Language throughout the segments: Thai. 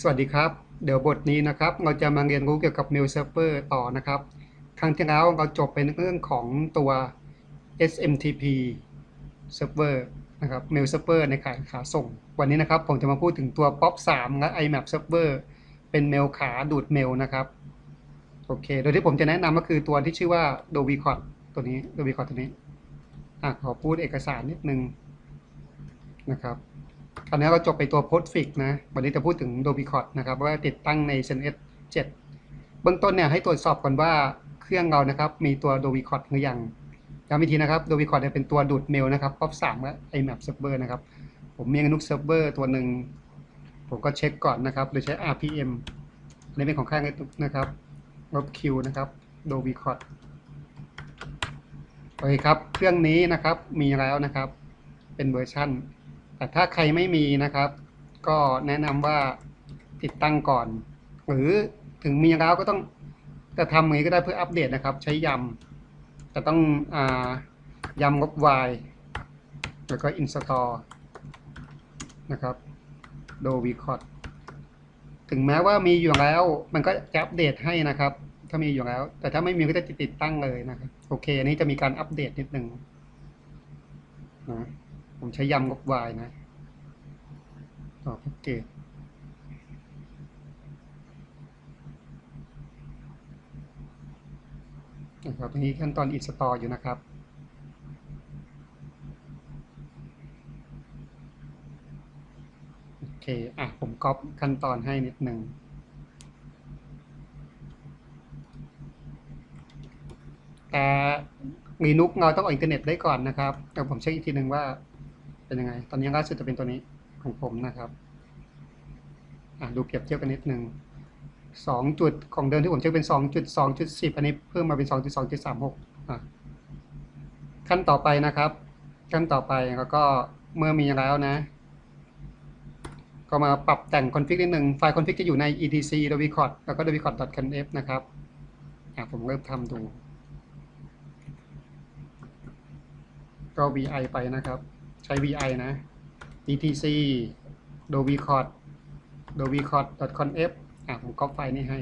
สวัสดีครับ เดี๋ยวบทนี้นะครับ เราจะมาเรียนรู้เกี่ยวกับ Mail Server ต่อนะครับ ครั้งที่แล้วเราจบเป็นเรื่องของตัว SMTP Server นะครับ Mail Server ในขายขาส่ง วันนี้นะครับผมจะมาพูดถึงตัว POP 3และ IMAP Server เป็นเมลขาดูดเมลนะครับโอเค โดยที่ผมจะแนะนำก็คือตัวที่ชื่อว่า Dovicot ตัวนี้ Dovicot ตัวนี้อะขอพูดเอกสารนิดนึงนะครับ คราวนี้เราจบไปตัว Postfix นะ วันนี้จะพูดถึง Dovicot นะครับว่าติดตั้งใน ZNS 7 เบื้องต้นเนี่ยให้ตรวจสอบก่อนว่าเครื่องเรานะครับ มีตัว Dovicot หรือยังย้ำอีกทีนะครับ Dovicot เนี่ยเป็นตัวดูดเมลนะครับ POP 3และ IMAP Server นะครับ ผมมี Linux Server ตัวหนึ่ง ผมก็เช็คก่อนนะครับ โดยใช้ RPM อันนี้เป็นของค่ายนะครับลบ Q นะครับ Dovicot โอเคครับ เครื่องนี้นะครับ มีแล้วนะครับ เป็นเวอร์ชั่น แต่ถ้าใครไม่มีนะครับ ก็แนะนำว่าติดตั้งก่อน หรือถึงมีแล้วก็ต้องจะทำอย่างนี้ก็ได้เพื่ออัปเดตนะครับ ใช้ยำแต่ต้องอยำลบ y แล้วก็ install นะครับ dovicot ถึงแม้ว่ามีอยู่แล้ว มันก็จะอัปเดตให้นะครับ ถ้ามีอยู่แล้ว แต่ถ้าไม่มีก็จะติดตั้งเลยนะครับ โอเค อันนี้จะมีการอัปเดตนิดนึงนะ ผมใช้ยำลบ y นะ ต่อแพ็กเกจนะครับทีนี้ขั้นตอน install อยู่นะครับโอเคอะผมก๊อปขั้นตอนให้นิดหนึ่งแต่มีนุกเราต้องออกอินเทอร์เน็ตได้ก่อนนะครับเดี๋ยวผมเช็คอีกทีหนึ่งว่า เป็นยังไง ตอนนี้ล่าสุดจะเป็นตัวนี้ของผมนะครับอะดูเปรียบเทียบกันนิดหนึ่งสองจุดของเดิมที่ผมเช็คเป็นสองจุดสองจุดสิบอันนี้เพิ่มมาเป็นสองจุดสองจุดสามหกอะขั้นต่อไปนะครับ ขั้นต่อไปแล้วก็เมื่อมีแล้วนะ ก็มาปรับแต่งคอนฟิกนิดหนึ่งไฟล์คอนฟิกจะอยู่ใน etc dovicot แล้วก็ dovicot.conf นะครับอะผมเริ่มทำดูก็ vi ไปนะครับ ใช้ vi นะ etc dovicot dovicot.conf อะผมก๊อปไฟล์นี้ให้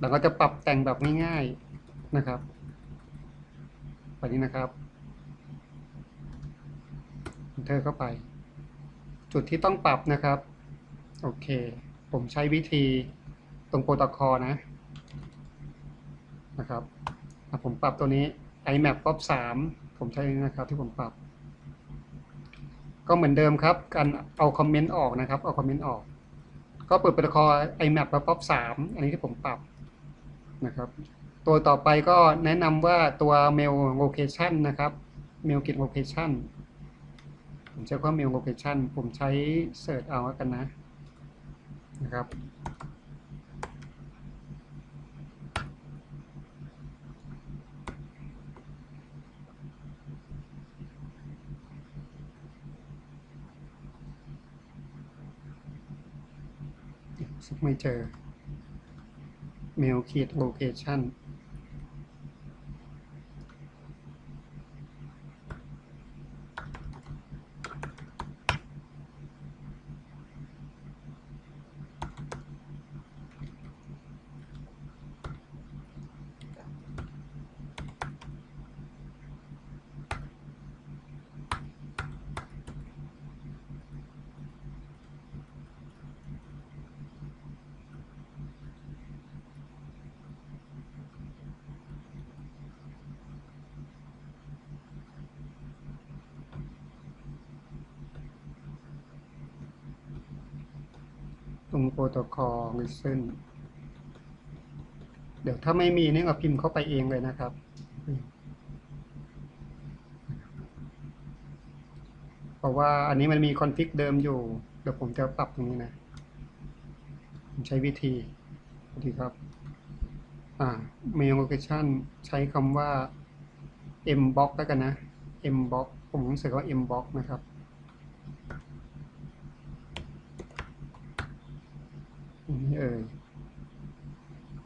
แล้วก็จะปรับแต่งแบบง่ายๆนะครับแบบนี้นะครับเธอเข้าไป จุดที่ต้องปรับนะครับ โอเค ผมใช้วิธีตรงโปรโตคอลนะนะครับอะผมปรับตัวนี้ IMAP POP 3ผมใช้นะครับที่ผมปรับ ก็เหมือนเดิมครับ การเอาคอมเมนต์ออกนะครับ เอาคอมเมนต์ออก ก็เปิดโปรโตคอล IMAP และ POP 3อันนี้ที่ผมปรับนะครับ ตัวต่อไปก็แนะนำว่าตัว mail location นะครับ mail git location ผมใช้ว่า mail location ผมใช้เสิร์ชเอาแล้วกันนะนะครับ ซุก ไม่เจอ mail kit location โปรโตคอล listen เดี๋ยวถ้าไม่มีเนี่ยเราพิมพ์เข้าไปเองเลยนะครับ เพราะว่าอันนี้มันมีคอนฟิกเดิมอยู่ เดี๋ยวผมจะปรับตรงนี้นะ ผมใช้วิธีสวัสดีครับอ่า mail location ใช้คำว่า mbox แล้วกันนะ mbox ผมรู้สึกว่า mbox นะครับ อย่าง อย่างนี้เอ่ย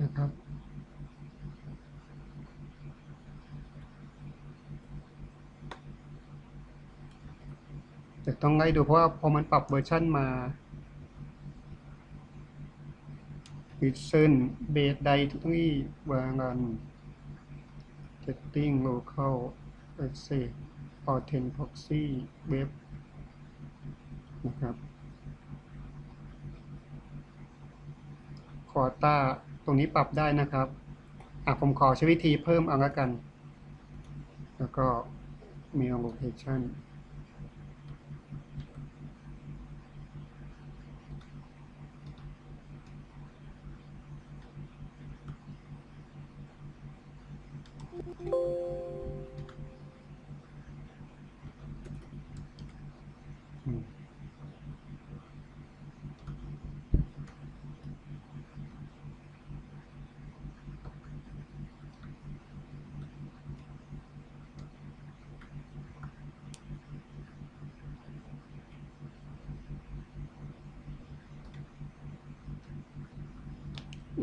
นะครับจะต้องไล่ดูเพราะว่าพอมันปรับเวอร์ชั่นมา listen base ใดทุกที่วางกัน setting local access authent proxy web นะครับ คอต้าตรงนี้ปรับได้นะครับอะผมขอใช้วิธีเพิ่มเอาละกัน แล้วก็ mail location อื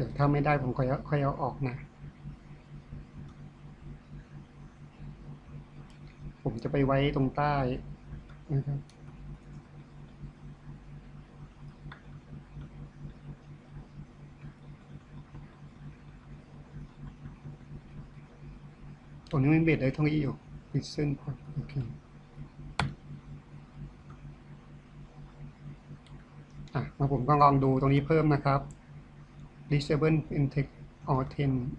ดี๋ยวถ้าไม่ได้ผมค่อยค่อยเอาออกนะ ผมจะไปไว้ตรงใต้นะครับตรงนี้มันเบ็ดได้ทั้งอีอยู่ปิดเส้นพอโอเคอะมาผมก็ลองดูตรงนี้เพิ่มนะครับ disable intex or 10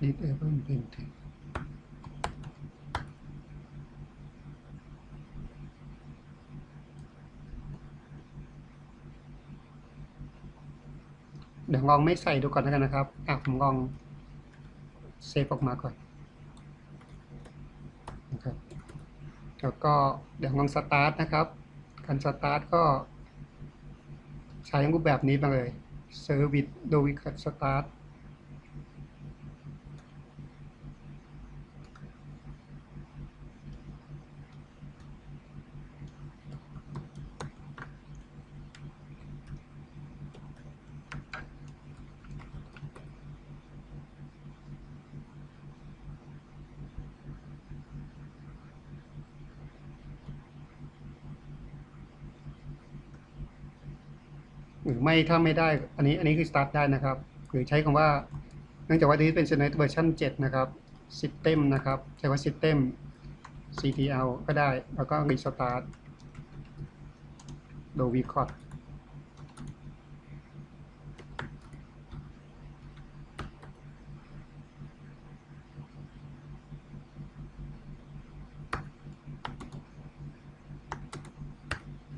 disable intex ลองไม่ใส่ดูก่อนแล้วกันนะครับอะผมลองเซฟออกมาก่อนนะครับแล้วก็เดี๋ยวลองสตาร์ทนะครับ การสตาร์ทก็ใช้รูปแบบนี้มาเลย Service โดย หรือไม่ถ้าไม่ได้ อันนี้อันนี้คือ start ได้นะครับ หรือใช้คำว่า เนื่องจากว่านี้เป็น Synapse เวอร์ชัน7นะครับ System นะครับ ใช้ว่า System CTL ก็ได้ แล้วก็ Restart โดย Record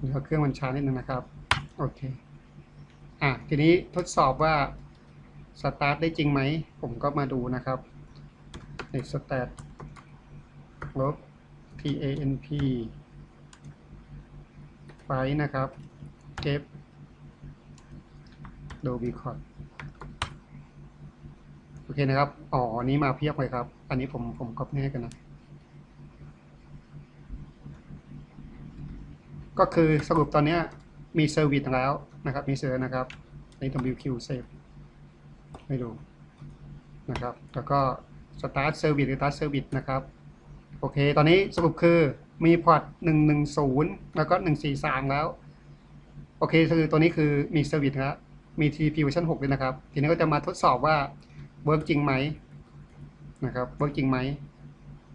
แล้วเครื่องมันช้านิดนึงนะครับ โอเค อะทีนี้ทดสอบว่าสตาร์ทได้จริงไหม ผมก็มาดูนะครับในสแตทลบ tamp ไฟนะครับ เก็บโดบีคอร์ดโอเคนะครับ อ๋อ นี้มาเพียบเลยครับ อันนี้ผมผมก๊อปให้กันนะ ก็คือสรุปตอนนี้มีเซอร์วิสแล้ว นะครับมีเซอร์นะครับใน WQ save ให้ดูนะครับ แล้วก็ start service หรือ start service นะครับ โอเค ตอนนี้สรุปคือมีพอร์ต110 แล้วก็ 143 แล้ว โอเค คือตัวนี้คือมีเซอร์วิสแล้วมี TP เวอร์ชัน6เลยนะครับ ทีนี้ก็จะมาทดสอบว่าเวิร์กจริงไหมนะครับเวิร์กจริงไหม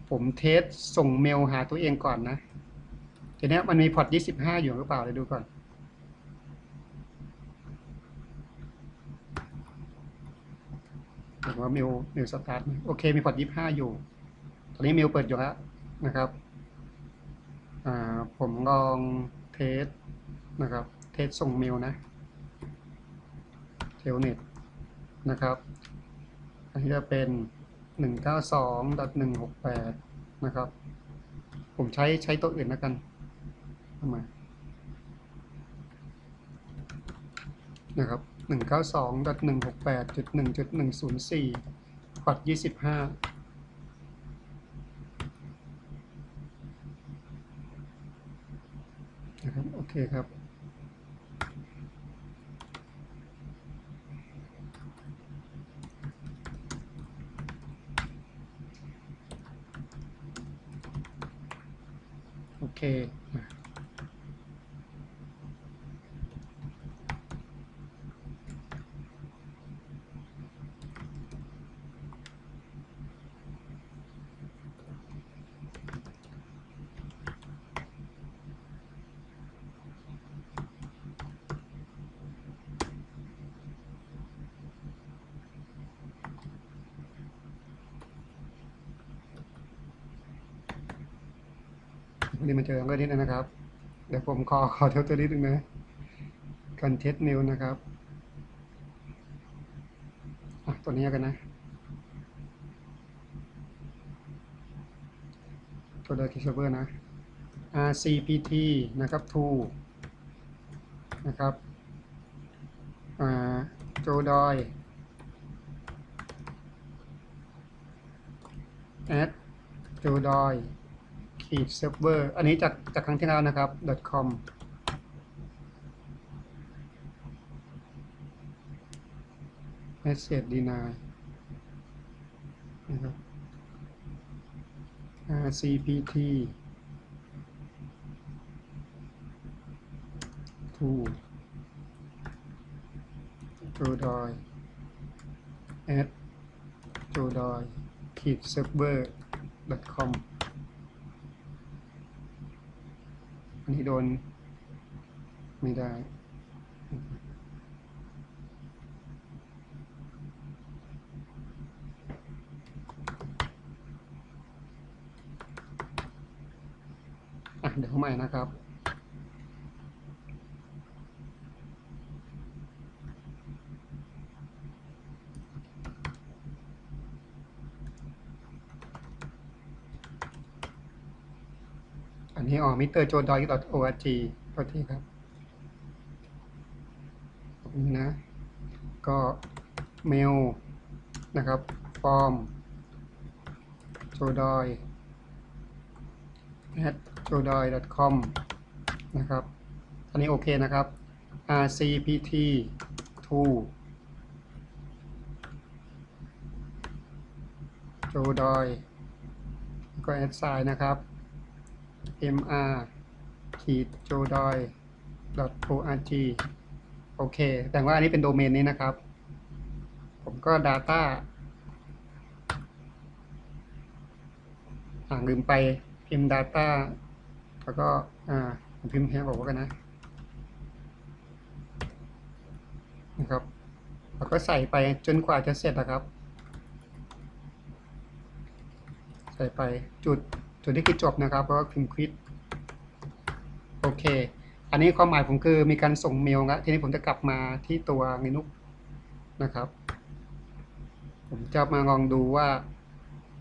ผมเทสส่งเมลหาตัวเองก่อนนะ ทีนี้มันมีพอร์ต25 อยู่หรือเปล่าเดี๋ยดูก่อน เห็นว่ามลเมลสตาร์ทโอเค มีพอร์ต25อยู่ ตอนนี้เมลเปิดอยู่แล้วนะครับผมลองเทสนะครับ เทสส่งเมลนะเทลเน็ตนะครับ อันนี้จะเป็น 192.168 นะครับ ผมใช้ใช้ตัวอื่นแล้วกันทำไมนะครับ 192.168.1.104ปัด25นะครับโอเคครับ โอเค วันนี้มาเจอกันนิดนึงนะครับ เดี๋ยวผมขอขอเท่าตัวนิดนึงนะการเทสมิวนะครับอะตัวนี้กันนะ ตัวเดอร์คิเซเวอร์นะ RCPT นะครับ2นะครับอ่าโจดอยแอดโจดอย ขีดเซิร์ฟเวอร์อันนี้จากจากครั้งที่แล้วนะครับ .com message deny นะครับ rcpt to โจดอย at โจดอยขีดเซิร์ฟเวอร์ .com อันนี้โดน ไม่ได้ อะเดี๋ยวใหม่นะครับ อันนี้อ๋อมิเตอร์โจดอย .org โทษทีครับตรงนี้นะ ก็เมลนะครับฟอร์มโจดอย at โจดอย com นะครับ อันนี้โอเคนะครับ rcpt 2โจดอยก็ add sign นะครับ mr ขีดโจดอย org โอเค แต่ว่าอันนี้เป็นโดเมนนี้นะครับ ผมก็ data อ่าลืมไปพิมพ์ data แล้วก็ อ่าผมพิมพ์แฮบอกว่ากันนะ นะครับ แล้วก็ใส่ไปจนกว่าจะเสร็จนะครับ ใส่ไปจุด จุดที่คือจบนะครับก็พิมพ์ควิดโอเค อันนี้ความหมายผมคือมีการส่งเมลแล้วทีนี้ผมจะกลับมาที่ตัวเมนูนะครับ ผมจะมาลองดูว่า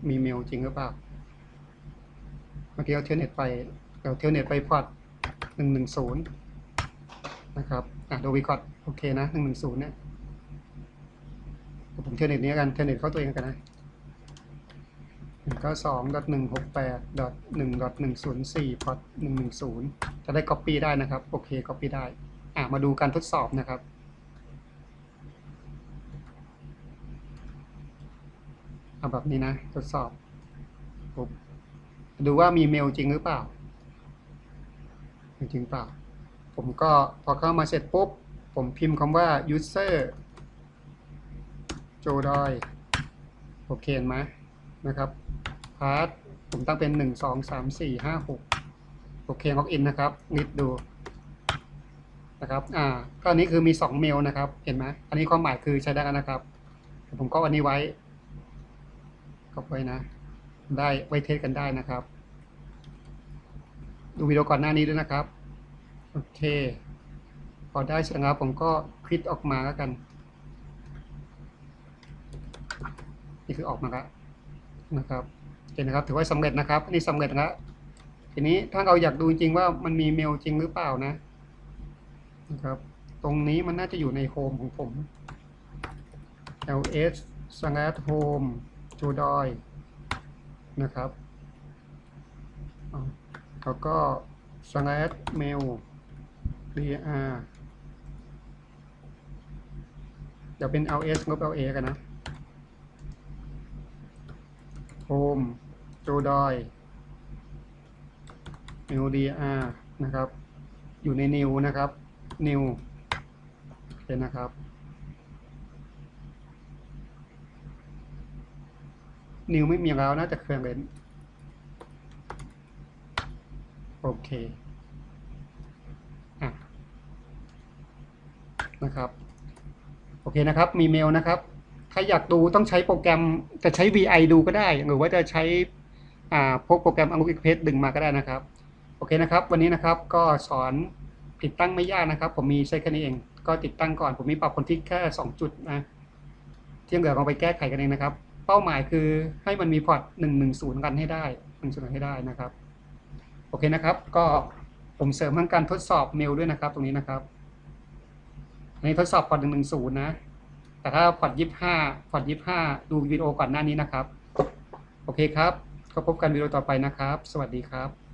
มีเมลจริงหรือเปล่า เมื่อกี้เอาเทลเน็ตไปเอาเทลเน็ตไปพอร์ตหนึ่งหนึ่งศูนย์นะครับ อะดูวีคอดโอเคนะหนึ่งหนึ่งศูนย์เนี่ยผมเทลเน็ตนี้กันเทลเน็ตเข้าตัวเองกันนะ หนึ่งก้าสองดอทหนึ่งหกแปดดอทหนึ่งดอทหนึ่งศูนย์สี่พอร์ตหนึ่งหนึ่งศูนย์จะได้ copy ได้นะครับ โอเค copy ได้ อะมาดูการทดสอบนะครับ เอาแบบนี้นะ ทดสอบปุ๊บดูว่ามีเมลจริงหรือเปล่า จริงเปล่า ผมก็พอเข้ามาเสร็จปุ๊บ ผมพิมพ์คำว่า user โจดอยโอเคไหมนะครับ พาร์ทผมตั้งเป็นหนึ่งสองสามสี่ห้าหกโอเคล็อกอินนะครับนิดดูนะครับ อ่า ก็อันนี้คือมีสองเมลนะครับ เห็นไหมอันนี้ความหมายคือใช้ได้นะครับ ผมก็อันนี้ไว้ก็ไว้นะ ได้ไว้เทสกันได้นะครับ ดูวิดีโอก่อนหน้านี้ด้วยนะครับ โอเค พอได้เสร็จแล้วผมก็คลิกออกมาแล้วกัน นี่คือออกมาแล้วนะครับ เห็นนะครับ ถือว่าสำเร็จนะครับนนี้สำเร็จแล้วทีนี้ถ้าเราอยากดูจริงว่ามันมีเมลจริงหรือเปล่านะนะครับ ตรงนี้มันน่าจะอยู่ในโฮมของผม ls slash home จูดอยนะครับแล้วก็ slash mail DR เดี๋ยวเป็น ls งบ la กันนะ home โจดอย new dr นะครับ อยู่ใน new นะครับ new โอเคนะครับ new ไม่มีแล้วน่าจะเครื่องเล่นโอเคอะนะครับโอเคนะครับมีเมลนะครับใครอยากดูต้องใช้โปรแกรมจะใช้ VI ดูก็ได้ หรือว่าจะใช้ พกโปรแกรม Outlook Express ดึงมาก็ได้นะครับ โอเคนะครับ วันนี้นะครับก็สอนติดตั้งไม่ยากนะครับ ผมมีใช้แค่นี้เอง ก็ติดตั้งก่อน ผมมีปรับคนที่แค่ 2 จุดนะที่เหลือลองไปแก้ไขกันเองนะครับ เป้าหมายคือให้มันมีพอร์ต110 กันให้ได้1 0ให้ได้นะครับ โอเคนะครับ ก็ผมเสริมทั้งการทดสอบเมลด้วยนะครับ ตรงนี้นะครับอันนี้ทดสอบพอร์ต110นะ แต่ถ้าพอร์ต25พอร์ต25ดูวิดีโอก่อนหน้านี้นะครับ โอเคครับ ก็พบกันวิดีโอต่อไปนะครับ สวัสดีครับ